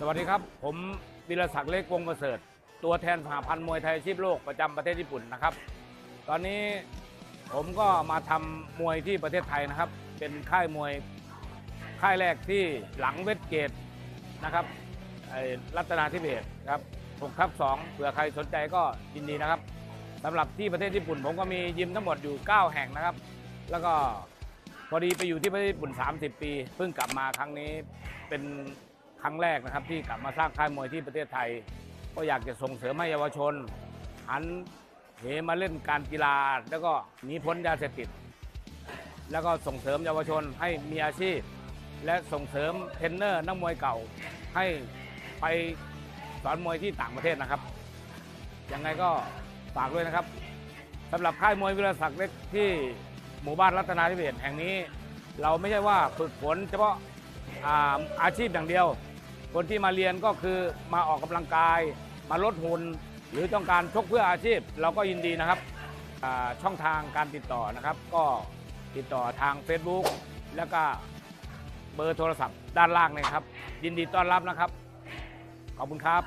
สวัสดีครับ ผมวิรศักดิ์เล็กวงประเสริฐ ตัวแทนสหพันธ์มวยไทยอาชีพโลกประจำประเทศญี่ปุ่นนะครับ ตอนนี้ผมก็มาทำมวยที่ประเทศไทยนะครับ เป็นค่ายมวยค่ายแรกที่หลังเวทเกตนะครับไอ้รัตนาธิเบศครับ6ทับ2เผื่อใครสนใจก็ยินดีนะครับสำหรับที่ประเทศญี่ปุ่น ผมก็มียิมทั้งหมดอยู่ 9 แห่งนะครับ แล้วก็พอดีไปอยู่ที่ประเทศญี่ปุ่น 30 ปี เพิ่งกลับมาครั้งนี้เป็น ครั้งแรกนะครับที่กลับมาสร้างค่ายมวยที่ประเทศไทย ก็อยากจะส่งเสริมให้เยาวชน หันเหมาเล่นการกีฬา แล้วก็หนีพ้นยาเสพติด แล้วก็ส่งเสริมเยาวชนให้มีอาชีพ และส่งเสริมเทรนเนอร์นักมวยเก่า ให้ไปสอนมวยที่ต่างประเทศนะครับยังไงก็ฝากด้วยนะครับสำหรับค่ายมวยวิรศักดิ์เล็กที่หมู่บ้านรัตนาธิเบศแห่งนี้ เราไม่ใช่ว่าฝึกฝนเฉพาะ อาอาชีพอย่างเดียว คนที่มาเรียนก็คือมาออกกำลังกาย มาลดหุ่นหรือต้องการชกเพื่ออาชีพ เราก็ยินดีนะครับช่องทางการติดต่อนะครับ ก็ติดต่อทาง Facebook แล้วก็เบอร์โทรศัพท์ด้านล่างเลยครับ ยินดีต้อนรับนะครับ ขอบคุณครับ